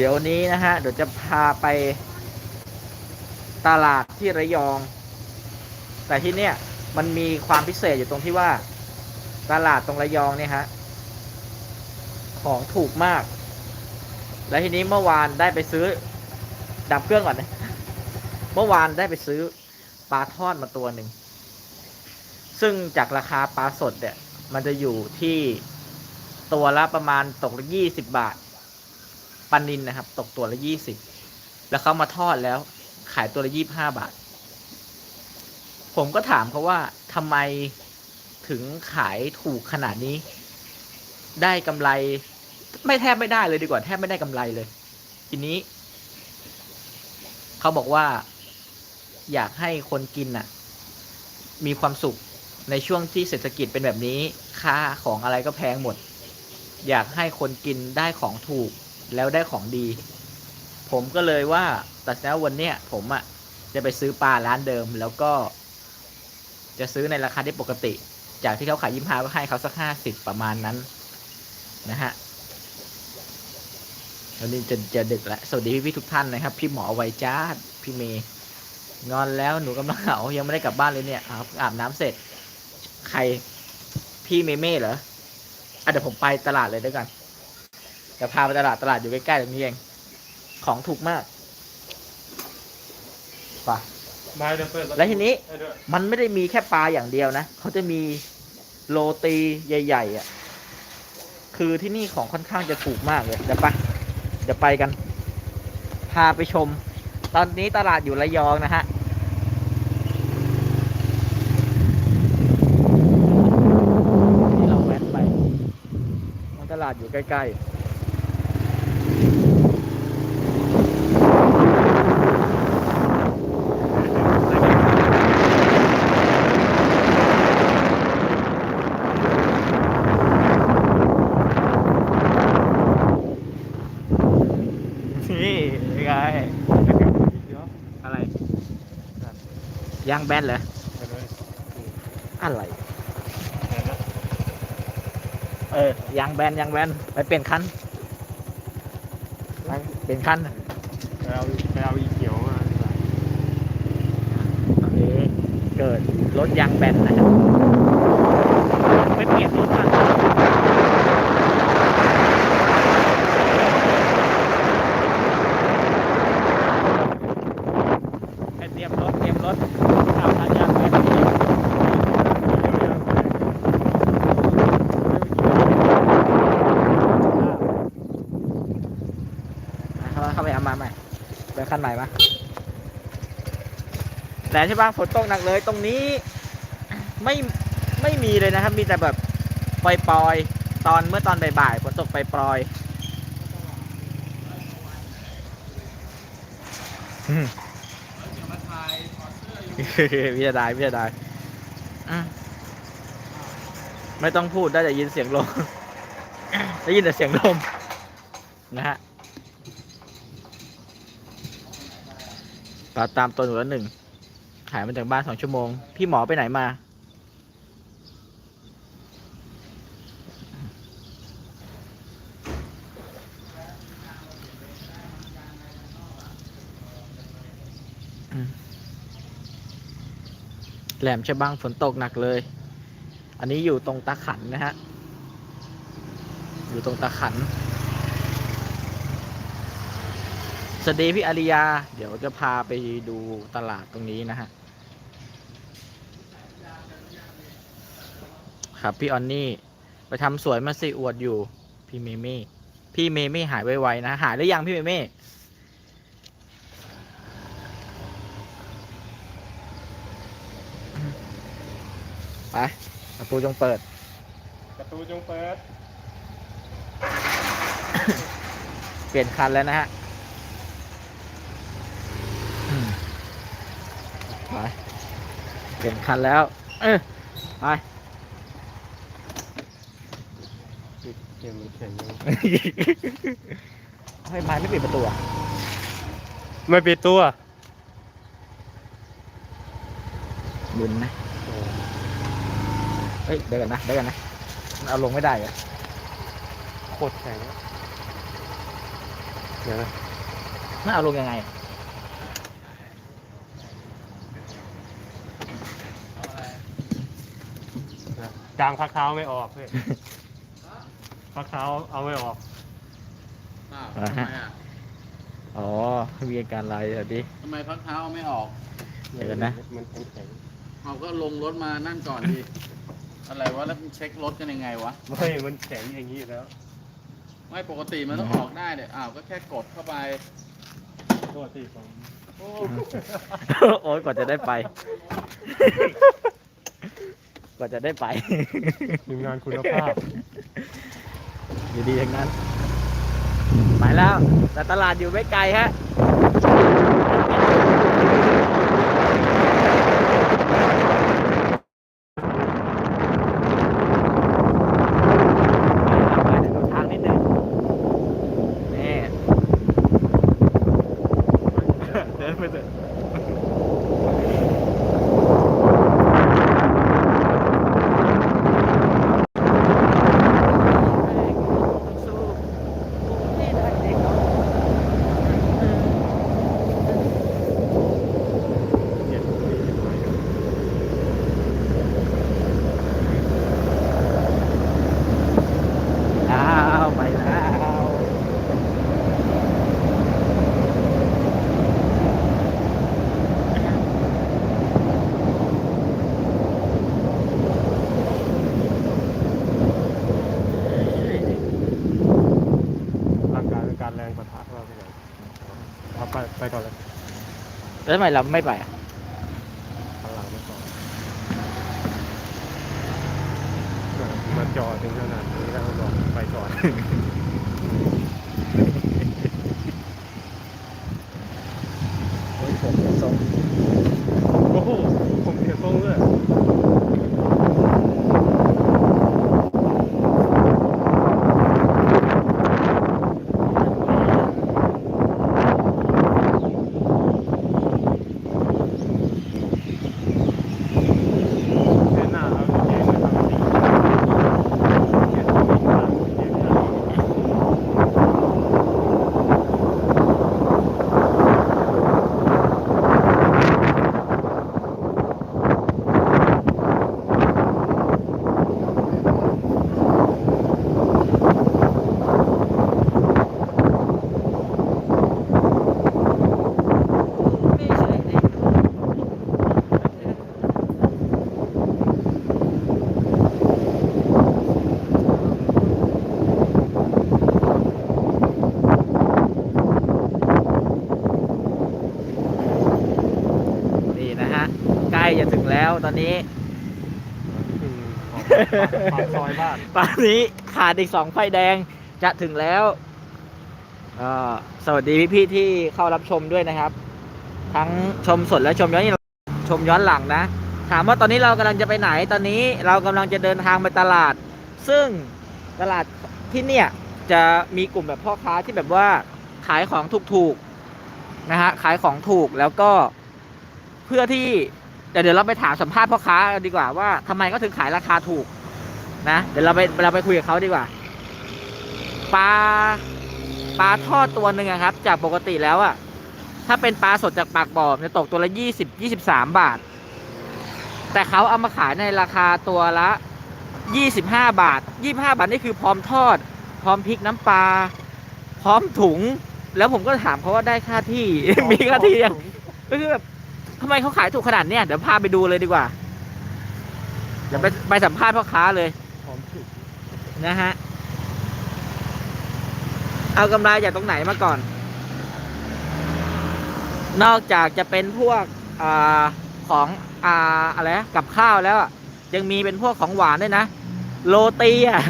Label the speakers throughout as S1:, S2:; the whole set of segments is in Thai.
S1: เดี๋ยวนี้นะฮะ เดี๋ยวจะพาไปตลาดที่ระยอง แต่ที่เนี่ยมันมีความพิเศษอยู่ตรงที่ว่า ตลาดตรงระยองเนี่ยฮะ ของถูกมาก และทีนี้เมื่อวานได้ไปซื้อ ดับเครื่องก่อนนะเมื่อวานได้ไปซื้อปลาทอดมาตัวหนึ่ง ซึ่งจากราคาปลาสดเนี่ย มันจะอยู่ที่ตัวละประมาณตกละยี่สิบบาท ปลานินนะครับ ตกตัวละยี่สิบแล้วเขามาทอดแล้ว ขายตัวละยี่บห้าบาท ผมก็ถามเขาว่าทำไมถึงขายถูกขนาดนี้ ได้กำไร ไม่แทบไม่ได้เลยดีกว่าแทบไม่ได้กำไรเลย ทีนี้เขาบอกว่าอยากให้คนกินน่ะ มีความสุขในช่วงที่เศรษฐกิจเป็นแบบนี้ ค่าของอะไรก็แพงหมด อยากให้คนกินได้ของถูก แล้วได้ของดี ผมก็เลยว่าตัดสินใจว่าวันเนี้ยผมอะ่ะจะไปซื้อปลาร้านเดิม แล้วก็ จะซื้อในราคาที่ปกติ จากที่เขาขายยิ้มหาก็ให้เขาสักห้าสิบประมาณนั้น นะฮะวันนี้จะจะดึกแล้วสวัสดีพี่พี่ทุกท่านนะครับ พี่หมอไวจ้าพี่เมย์งอนแล้วหนูกำลังเหงายังไม่ได้กลับบ้านเลยเนี่ยอาบอาบน้ำเสร็จ ใครพี่เมเม่เหรออะเดี๋ยวผมไปตลาดเลยด้วยกัน เดี๋ยวพาไปตลาดตลาดอยู่ใกล้ๆตรงนี้เอง ของถูกมากไป
S2: มาเดี๋ยวเปิด
S1: แล้วทีนี้
S2: ให้ด้วย
S1: มันไม่ได้มีแค่ปลาอย่างเดียวนะ เขาจะมีโรตีใหญ่ๆอะ คือที่นี่ของค่อนข้างจะถูกมากเลย เดี๋ยวไปเดี๋ยวไปกัน พาไปชม ตอนนี้ตลาดอยู่ระยองนะฮะ ที่เราแวะไปมันตลาดอยู่ใกล้ๆ นี่ไง
S2: เดี๋ยว
S1: อะไร ยางแบนเหรอ
S2: เดี๋ยวเลย
S1: อะไร
S2: เดี๋ยวนะ
S1: เออยางแบนยางแบนไปเปลี่ยนคันไปเปลี่ยนคัน
S2: ไปเอาไปเอาอีเขียวมาดีกว่า
S1: ตอนนี้เกิดรถยางแบนนะครับไปเปลี่ยนรถกันไปเตรียมรถเตรียมรถเอาคันยางแบนเข้ามาเข้าไปเอามาใหม่ไปคันใหม่มา แต่ที่บ้านฝนตกหนักเลยตรงนี้ไม่ไม่มีเลยนะครับ มีแต่แบบปล่อยๆ ตอนเมื่อตอนบ่ายๆฝนตกปล่อยๆอืมพี่จะได้พี่จะได้ไม่ต้องพูดได้แต่ยินเสียงลมได้ยินแต่เสียงลมนะฮะตามตัวหนูละหนึ่ง หายมาจากบ้านสองชั่วโมง พี่หมอไปไหนมาอืมแหลมฉบังฝนตกหนักเลย อันนี้อยู่ตรงตาขันนะฮะ อยู่ตรงตาขันสวัสดีพี่อาริยา เดี๋ยวจะพาไปดูตลาดตรงนี้นะฮะ ครับ พี่ออนนี่ ไปทำสวยมาสิอวดอยู่ พี่เมเม่พี่เมเม่หายไวๆนะ หายหรือยังพี่เมเม่ไปประตูจงเปิด
S2: ประตูจงเปิด
S1: เปลี่ยนคันแล้วนะฮะอืมไปเปลี่ยนคันแล้ว เออไป
S2: เข็มมันแข็งยัง
S1: เฮ้ยไม้ไม่ปิดประตูอะ
S2: ไม่ปิดตัว
S1: บุญนะเฮ้ยเดี๋ยวกันนะเดี๋ยวกันนะมันเอาลงไม่ได้เหรอะ
S2: โคตรแข็งเดี๋ยวนะ
S1: น่าเอาลงยังไง
S2: นะจางพักเท้าไม่ออกเพื่อน พักเท้าเอาไม่ออก
S3: อ้าว
S1: อ่า
S3: ทำ
S1: ฮะ
S3: ไมอะ
S1: อ๋อมีอาการอะไรอะดิ
S3: ทำไมพักเท้าไม่ออก
S1: เดี๋ยวนะ
S2: มันแข็ง
S3: เอาก็ลงรถมานั่นก่อนดิอะไรวะแล้วมันเช็ครถกันยังไงวะ
S2: ๆไม่ มันแข็งอย่างนี้อยู่แล้ว
S3: ไม่ปกติมันต้องออกได้เนี่ยอ้าวก็แค่กดเข้าไป
S2: โทษที่ผม
S3: โอ้
S1: โอ้ยกว่าจะได้ไป กว่าจะได้ไป
S2: ทีมงานคุณภาพ
S1: อยู่ ดีอย่างนั้น ไปแล้ว แต่ตลาดอยู่ไม่ไกลฮะ ไปเดี๋ยวดูทางนิดนึงนี่ เดินไปเถอะสู้นี่ได้เด็กเนาะ
S2: เย็นดีหน่อย
S1: อ้าวไปแล้ว
S2: ร่างกายเป็นการแรงประทะเราไปไหนเอาไปไปก่อนเลย
S1: แล้วทำไมเราไม่ไปอะ
S2: พลังไม่พอมาจอดถึงขนาดนี้แล้วก็บอกไปก่อน
S1: โอ้ยผมจะส่ง
S2: โอ้โหผมเสียทรงเลย เส้นหน้าเอาเกงมาทำสีเกียรติวิ่งตามเกียรติตาม
S1: ไม่ใช่เด็กนี่นะฮะ ใกล้จะถึงแล้วต อนนี้
S2: อืมออกปากซอยบ้าน
S1: ตอนนี้ขาดอีกสองไฟแดงจะถึงแล้วก็สวัสดีพี่ๆที่เข้ารับชมด้วยนะครับ ทั้งชมสดและชมย้อนชมย้อนหลังนะ ถามว่าตอนนี้เรากำลังจะไปไหนตอนนี้เรากำลังจะเดินทางไปตลาด ซึ่งตลาดที่เนี่ยจะมีกลุ่มแบบพ่อค้าที่แบบว่าขายของถูกๆนะฮะขายของถูกแล้วก็เพื่อที่ เดี๋ยวเดี๋ยวเราไปถามสัมภาษณ์พ่อค้ากันดีกว่าว่าทำไมเขาถึงขายราคาถูก นะเดี๋ยวเราไปเราไปคุยกับเขาดีกว่าปลาปลาทอดตัวหนึ่งอะครับ จากปกติแล้วอะถ้าเป็นปลาสดจากปากบ่อมันจะตกตัวละยี่สิบยี่สิบสามบาท แต่เขาเอามาขายในราคาตัวละยี่สิบห้าบาทยี่ห้าบาทนี่คือพร้อมทอด พร้อมพริกน้ำปลาพร้อมถุง แล้วผมก็ถามเขาว่าได้ค่าที่มีค่าที่ยังก็คือแบบ ทำไมเขาขายถูกขนาดเนี้ยเดี๋ยวพาไปดูเลยดีกว่า เดี๋ยวไปไปสัมภาษณ์พ่อค้าเลย
S2: พร้อมถูก
S1: นะฮะ เอากำไรจากตรงไหนมาก่อน นอกจากจะเป็นพวกอาของอ่าอะไรนะกับข้าวแล้วอะยังมีเป็นพวกของหวานด้วยนะ โรตีอะ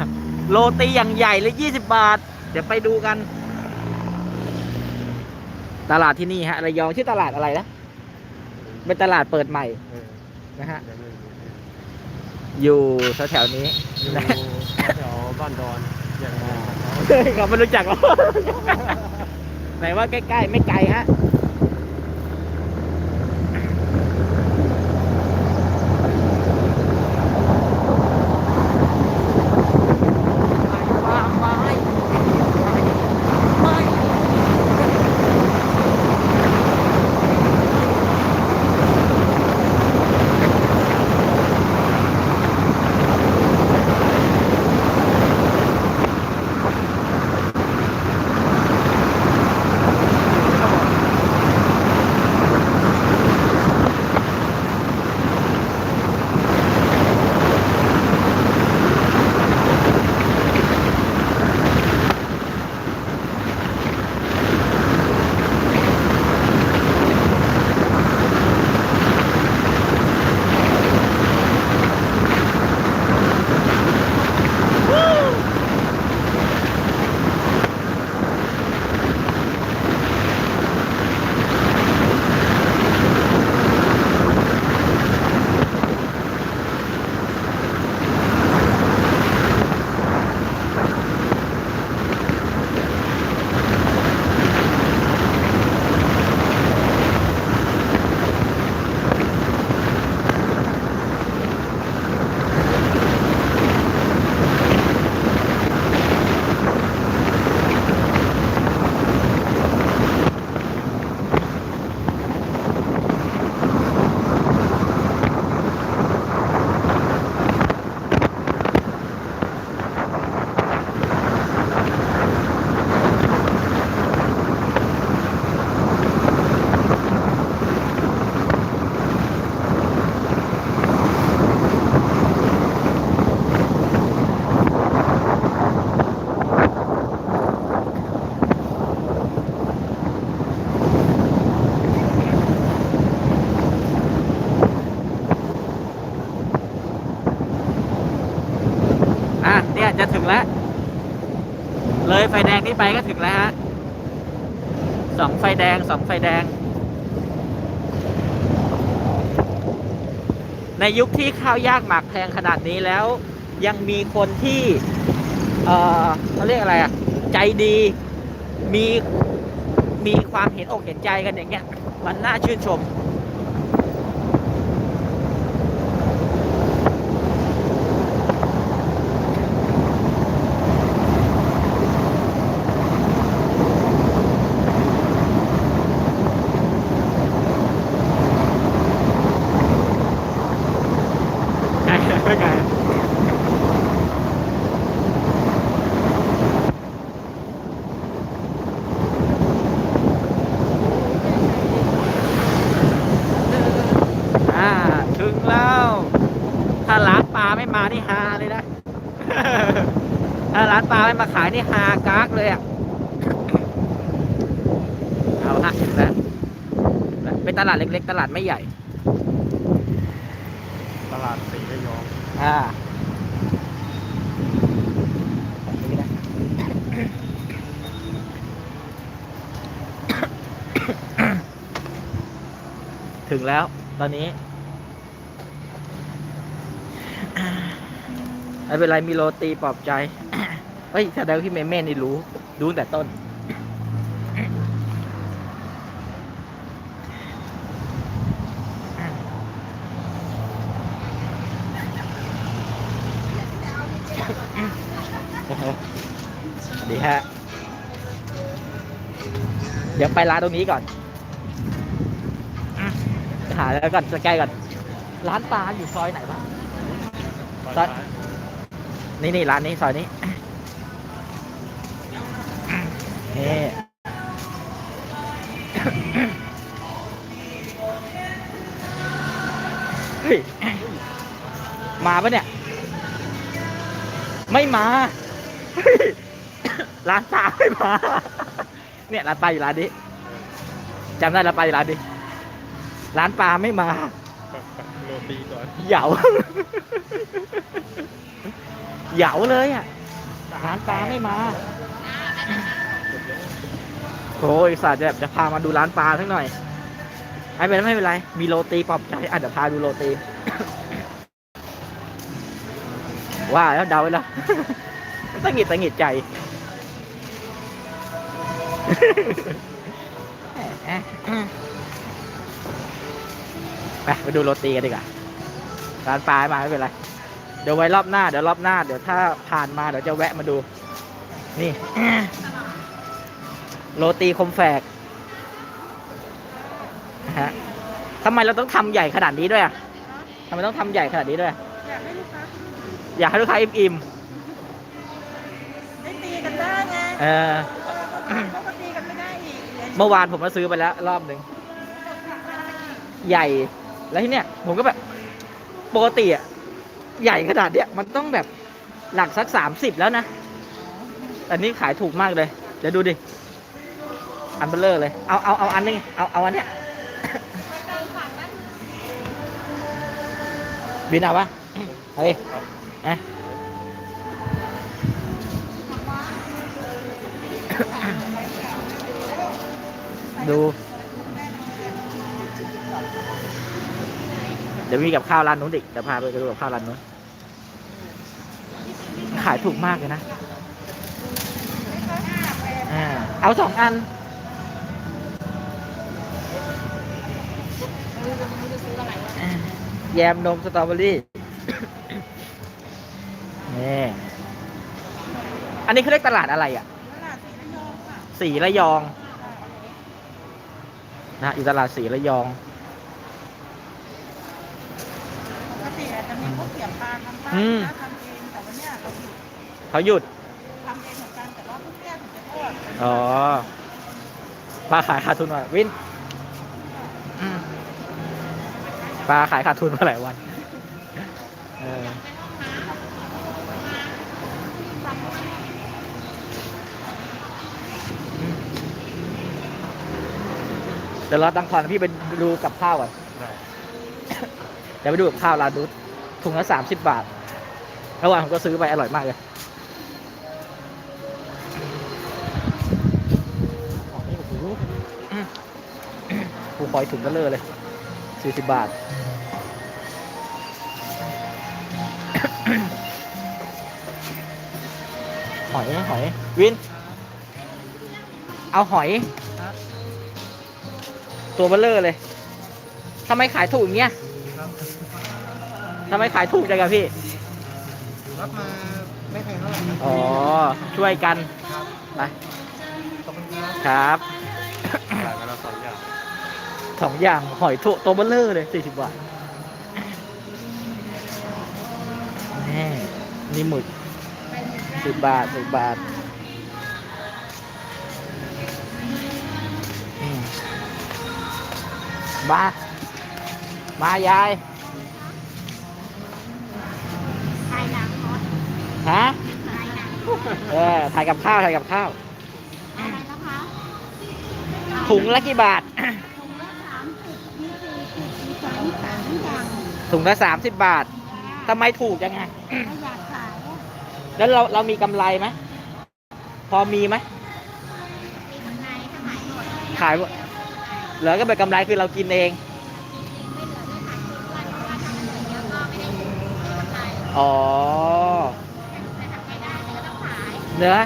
S1: โรตีอย่างใหญ่เลยยี่สิบบาท เดี๋ยวไปดูกัน ตลาดที่นี่ฮะ ระยองชื่อตลาดอะไรนะ เป็นตลาดเปิดใหม่
S2: เออ
S1: นะฮะ
S2: เดี๋ยวนึง
S1: อยู่แถวๆนี้
S2: อยู่แถวบ้านดอนอย่างไร
S1: เฮ้ยเขาไม่รู้จักหรอก ไหนว่าใกล้ๆ ไม่ไกลฮะ นี้ไปก็ถึงแล้วฮะสองไฟแดงสองไฟแดง ในยุคที่ข้าวยากหมากแพงขนาดนี้แล้ว ยังมีคนที่เออเขาเรียกอะไรอะ ใจดีมีมีความเห็นอกเห็นใจกันอย่างเงี้ย มันน่าชื่นชม ไกลไม่ไกลอ่า ถึงแล้ว ถ้าร้านปลาไม่มานี่ฮาเลยนะ ถ้าร้านปลาไม่มาขายนี่ฮากากเลยอะ เอาฮะถึงแล้วเป็นตลาดเล็ก ๆ ตลาดไม่ใหญ่
S2: ตลาดสีระยอง
S1: อ่าถึงแล้วตอนนี้ ไม่เป็นไรมีโรตีปลอบใจ เฮ้ยแสดงว่าพี่เมเม่นี่รู้ ดูแต่ต้น ดีฮะ เดี๋ยวไปร้านตรงนี้ก่อน หาแล้วก่อนจะใกล้ก่อน ร้านปลาอยู่ซอยไหนวะ
S2: ตอน
S1: ตอน
S2: ท้าย
S1: นี่นี่ร้านนี้ซอยนี้นี่เฮ้ยมาปะเนี่ย ไม่มาเฮ้ยร้านปลาไม่มา เนี่ยร้านปลาอยู่ร้านนี้จำได้ร้านปลาอยู่ร้านนี้ร้านปลาไม่มา
S2: โรตีก่อน
S1: เหยา เหยาเลยอะร้านปลาไม่มาโอ้ยสัตว์จะจะพามาดูร้านปลาสักหน่อยไม่เป็นไรไม่เป็นไร มีโรตีปลอบใจอะเดี๋ยวพาดูโรตีว่าแล้วเดาไว้แล้วตั้งหงิดตั้งหงิดใจไปไปดูโรตีกันดีกว่าร้านปลามาไม่เป็นไร ดี๋ยวไว้รอบหน้าเดี๋ยวรอบหน้าเดี๋ยวถ้าผ่านมาเดี๋ยวจะแวะมาดู นี่ โรตีคมแฝกนะฮะทำไมเราต้องทำใหญ่ขนาดนี้ด้วยอะทำไมต้องทำใหญ่ขนาดนี้ด้วย
S4: อยากให้ลูกค้า
S1: อยากให้ลูกค้าอิ่ม
S4: ได้ตีกันได้ไง
S1: ๆเออ
S4: เออเขาก็ตีกันไม่ได้อีกรียน
S1: เมื่อวานผมก็ซื้อไปแล้ว รอบหนึ่งใหญ่แล้วที่เนี้ยผมก็แบบปกติอะ ใหญ่ขนาดเนี้ยมันต้องแบบหลักสักสามสิบแล้วนะ แต่นี่ขายถูกมากเลย เดี๋ยวดูดิ อันเบลเลอร์เลย เอาเอาเอาอันนึงเอาเอาอันเนี้ยบินเอาปะเฮ้ยอะดู เดี๋ยวมีกับข้าวร้านนู้นอีกเดี๋ยวพาไปดูกับข้าวร้านนู้น ขายถูกมากเลยนะอ่าเอาสองอัน แยมนมสตรอเบอรี่นี่อันนี้เขาเรียกตลาดอะไรอะ
S4: ตลาดสีระยองค่ะ
S1: สีระยองนะอยู่ตลาดสีระยอง
S4: ปกติอาจจะมีพวกเสียบปลาทำปลา เขา
S1: หยุด
S4: ทำเองเหมือนกันแต่ว่าพวกเนี้ยถึงจะทอด
S1: อ๋อปลาขายขาดทุนมาวินอืมปลาขายขาดทุนมาหลายวันเออเดี๋ยวเราตั้งคอนพี่ไปดูกับข้าวก่อน
S2: ได้
S1: เดี๋ยวไปดูกับข้าวร้านนู้นถุงละสามสิบบาทเมื่อวานผมก็ซื้อไปอร่อยมากเลย อยถุงเบลเลอร์เลยสี่สิบบาท หอยหอย วิน เอาหอย ตัวเบลเลอร์เลยทำไมขายถูกอย่างเงี้ยทำไมขายถูกจังอะพี่
S2: รับมาไม่แพงเท่าไหร่ครับ
S1: อ๋อ ช่วยกันไป
S2: ขอบคุณครับ
S1: ครับ
S2: สองอย่าง
S1: หอยทุตัวเบลเลอร์เลยสี่สิบบาทแน่นี่หมึกสิบบาทสิบบาทอืมมา มายาย
S4: ถ่ายหนังรถ
S1: ฮะ
S4: ถ่ายหนัง
S1: เออถ่ายกับข้าวถ่ายกับข้าว
S4: อะไรนะคะ
S1: ถุงละกี่บาท
S4: ถุงละสามสิบบา
S1: ททำไมถูกจังไง
S4: ถ้าอยากขายอะ
S1: แล้วเราเรามีกำไรไหมพอมีไหม
S4: มีกำไรถ้าขายหมด
S1: ขายหมดเหลือก็เป็นกำไรคือเรากินเอง
S4: ไม่เหลือได้ขายทุกวันเพราะว่าทำเหลือเยอะก็ไม่ได้กำไร
S1: อ๋อ
S4: แต่ทำไงได้เนื้อต้องขาย
S1: เนื้อ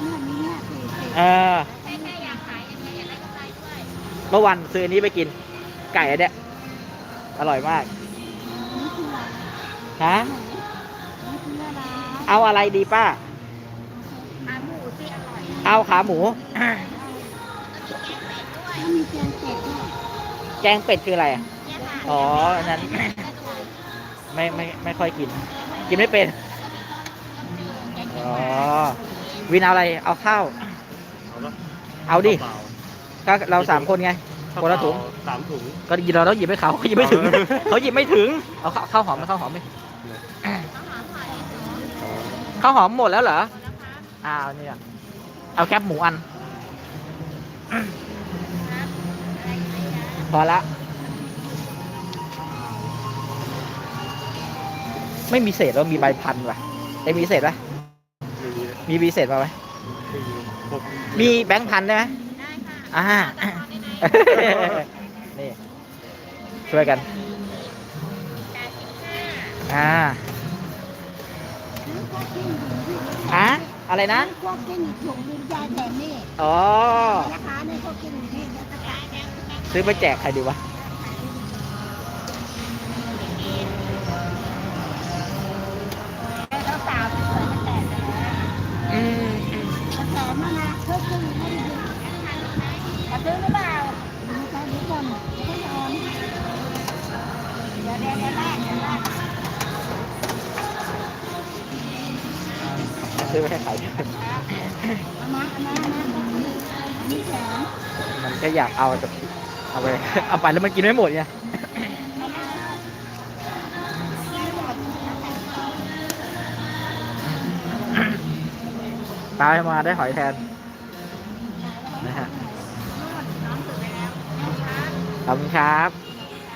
S4: เนื้อนี้เนี่ยสี่สิบ
S1: เออ
S4: แค่แค่อยากขายอย่างเดียวอยากได้กำไรด้วย
S1: เมื่อวันซื้ออันนี้ไปกิน ไก่อันเนี้ย อร่อยมาก
S4: นี่คืออะไร
S1: ฮะ
S4: นี่คืออะไร
S1: เอาอะไรดีป้า
S4: ขาหมูที่อร่อย
S1: เอาขาหมู
S4: แล้วมีแกงเป็ดด้วย
S1: แกงเป็ดคืออะไรอะ
S4: เนี่ยค่ะ
S1: อ๋ออันนั้น
S4: แกงเป็ด
S1: ไม่ไม่ไม่ค่อยกิน กินไม่เป็น อ๋อ วินเอาอะไร เอาข้าว
S2: เอาละ
S1: เอาดิ
S2: เปล่า
S1: ก็เราสามคนไง คนละถุง
S2: สามถุง
S1: ก็หยิบเราต้องหยิบให้เขาเขาหยิบไม่ถึง
S2: เอา
S1: เขาหยิบไม่ถึง เอาข้าวข้าวหอมมาข้าวหอมไหมข้าวหอมหมดแล้วเหรอ อ้าวเนี่ยเอาแคบหมูอัน พอละ ไม่มีเศษแล้วมีใบพันว่ะได้มีเศษปะ
S2: ไม่มี
S1: มีมีเศษมาไหม
S2: ไม่มีพวก
S1: มีแบงค์พันได้ไหม
S4: ได้ค่ะ
S1: อ่า
S4: ตัดต่อได้ไหม
S1: นี่ ช่วยกัน
S4: แปดสิบห้า
S1: อ่าอะอะไรนะ
S4: พวกกินอีกถุงนึงยายแถมนี่
S1: อ๋อ
S4: นะคะในพวกกินนี่เดี๋ยวจะจ่ายแดง
S1: ซื้อไปแจกใครดีวะ
S4: ดี๋ยวเดี๋ยวเดี๋ยวแรกเดี๋ยวแรก
S1: ซื้อไปให้ใคร
S4: เอามาเอามาเอามาอันนี้แถม
S1: มันก็อยากเอาแต่เอาไป เอาไปแล้วมันกินไม่หมดไงตายมาได้หอยแทนนะฮะขอบคุณครับ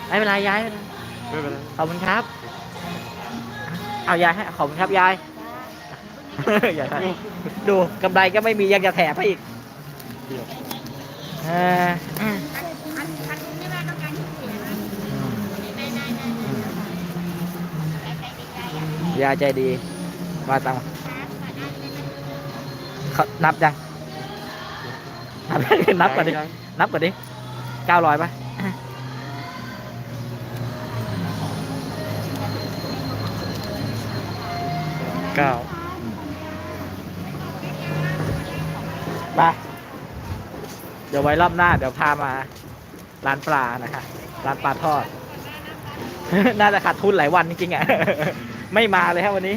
S1: ไม่เป็นไรยายไม่เป็น ไร
S2: ไม่เป็นไร
S1: ขอบคุณครับ เอายายให้ขอบคุณครับยายยายให้ดูกำไรก็ไม่มียังจะแถมให้อีก
S2: เดี๋ยว
S1: เอออืม
S4: อันอันนี้ไม่ได้ต้องการที่เสียนะได้ได้ได้
S1: อืม
S4: ได้ใจดีใจอะ
S1: ยายใจดีมาตังค์
S4: ครับขอได้เลยนะ
S1: เขานับยังนับยังนับก่อนดิ นับก่อนดิเก้าร้อยป่ะ
S2: เก้า
S1: ไปเดี๋ยวไว้รอบหน้า เดี๋ยวพามา ร้านปลานะคะ ร้านปลาทอด น่าจะขาดทุนหลายวันจริงๆอะ ไม่มาเลยครับวันนี้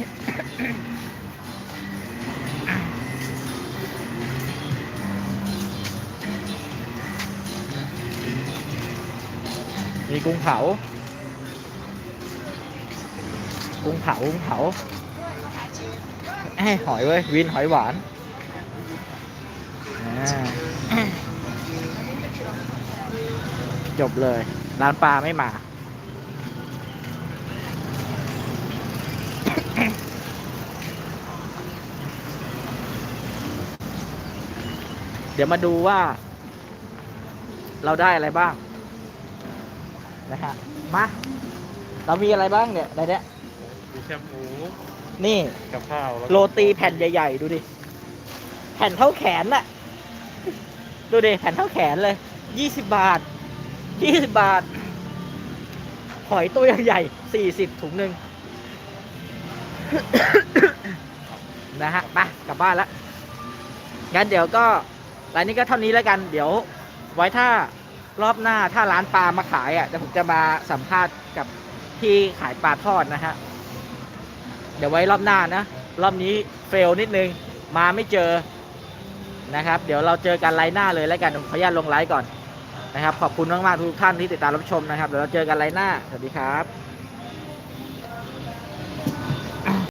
S1: มีกุ้งเผา กุ้งเผา กุ้งเผา เอ้หอยเว้ยวินหอยหวานจบเลย ร้านปลาไม่มาเดี๋ยวมาดูว่า เราได้อะไรบ้าง นะฮะมา เรามีอะไรบ้างเนี่ยในเนี้ย
S2: มีแคบหมู
S1: นี่
S2: กับข้าวแล้วก็
S1: โรตีแผ่นใหญ่ ๆ ดูดิ แผ่นเท่าแขนน่ะ ดูดิ แผ่นเท่าแขนเลย ยี่สิบบาท ยี่สิบบาท หอยตัวใหญ่ๆสี่สิบถุงหนึ่งนะฮะ ไป กลับบ้านละงั้นเดี๋ยวก็รายนี้ก็เท่านี้แล้วกัน เดี๋ยว ไว้ถ้ารอบหน้าถ้าร้านปลามาขายอะเดี๋ยวผมจะมาสัมภาษณ์กับที่ขายปลาทอดนะฮะ เดี๋ยวไว้รอบหน้านะ รอบนี้เฟลนิดนึง มาไม่เจอนะครับ เดี๋ยวเราเจอกันไลน์หน้าเลยแล้วกันขออนุญาตลงไลน์ก่อนนะครับ ขอบคุณมากๆทุกท่านที่ติดตามรับชมนะครับ เดี๋ยวเราเจอกันไลน์หน้า สวัสดีครับ